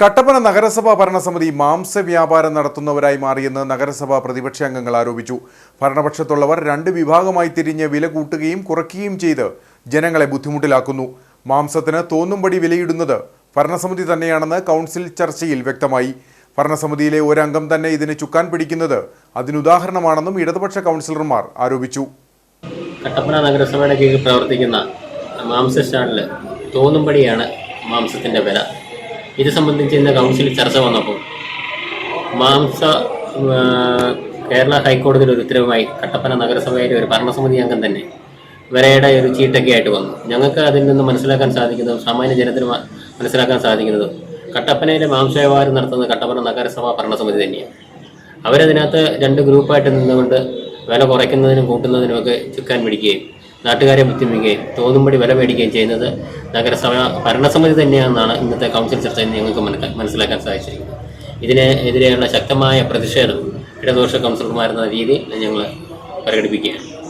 കട്ടപ്പന നഗരസഭാ ഭരണസമിതി മാംസ വ്യാപാരം നടത്തുന്നവരായി മാറിയെന്ന് നഗരസഭാ പ്രതിപക്ഷ അംഗങ്ങൾ ആരോപിച്ചു. ഭരണപക്ഷത്തുള്ളവർ രണ്ട് വിഭാഗമായി തിരിഞ്ഞ് വില കൂട്ടുകയും കുറയ്ക്കുകയും ചെയ്ത് ജനങ്ങളെ ബുദ്ധിമുട്ടിലാക്കുന്നു. മാംസത്തിന് തോന്നുംപടി വിലയിടുന്നത് ഭരണസമിതി തന്നെയാണെന്ന് കൗൺസിൽ ചർച്ചയിൽ വ്യക്തമായി. ഭരണസമിതിയിലെ ഒരംഗം തന്നെ ഇതിന് ചുക്കാൻ പിടിക്കുന്നത് അതിനുദാഹരണമാണെന്നും ഇടതുപക്ഷ കൗൺസിലർമാർ ആരോപിച്ചു. കട്ടപ്പന നഗരസഭയുടെ കീഴിൽ പ്രവർത്തിക്കുന്ന മാംസ സ്റ്റാളിൽ തോന്നുംപടിയാണ് മാംസത്തിന്റെ വില. ഇത് സംബന്ധിച്ച് ഇന്ന് കൗൺസിലിൽ ചർച്ച വന്നപ്പോൾ മാംസ കേരള ഹൈക്കോടതിയുടെ ഒരു ഉത്തരവുമായി കട്ടപ്പന നഗരസഭയിലെ ഒരു ഭരണസമിതി അംഗം തന്നെ വരയുടെ ഒരു ചീട്ടൊക്കെ ആയിട്ട് വന്നു. ഞങ്ങൾക്ക് അതിൽ നിന്ന് മനസ്സിലാക്കാൻ സാധിക്കുന്നതും സാമാന്യ ജനത്തിന് മനസ്സിലാക്കാൻ സാധിക്കുന്നതും കട്ടപ്പനയിലെ മാംസ നടത്തുന്ന കട്ടപ്പന നഗരസഭ ഭരണസമിതി തന്നെയാണ്. അവരതിനകത്ത് രണ്ട് ഗ്രൂപ്പായിട്ട് നിന്നുകൊണ്ട് വില കുറയ്ക്കുന്നതിനും കൂട്ടുന്നതിനുമൊക്കെ ചുക്കാൻ പിടിക്കുകയും നാട്ടുകാരെ ബുദ്ധിമുട്ടുകയും തോന്നുംപടി വില മേടിക്കുകയും ചെയ്യുന്നത് നഗരസഭ ഭരണസമിതി തന്നെയാണെന്നാണ് ഇന്നത്തെ കൗൺസിൽ ചർച്ചയിൽ ഞങ്ങൾക്ക് മനസ്സിലാക്കാൻ സാധിച്ചിരിക്കുന്നത്. ഇതിനെതിരെയുള്ള ശക്തമായ പ്രതിഷേധം ഇടതുപക്ഷ കൗൺസിലർമാരെന്ന രീതിയിൽ ഞങ്ങൾ പ്രകടിപ്പിക്കുകയാണ്.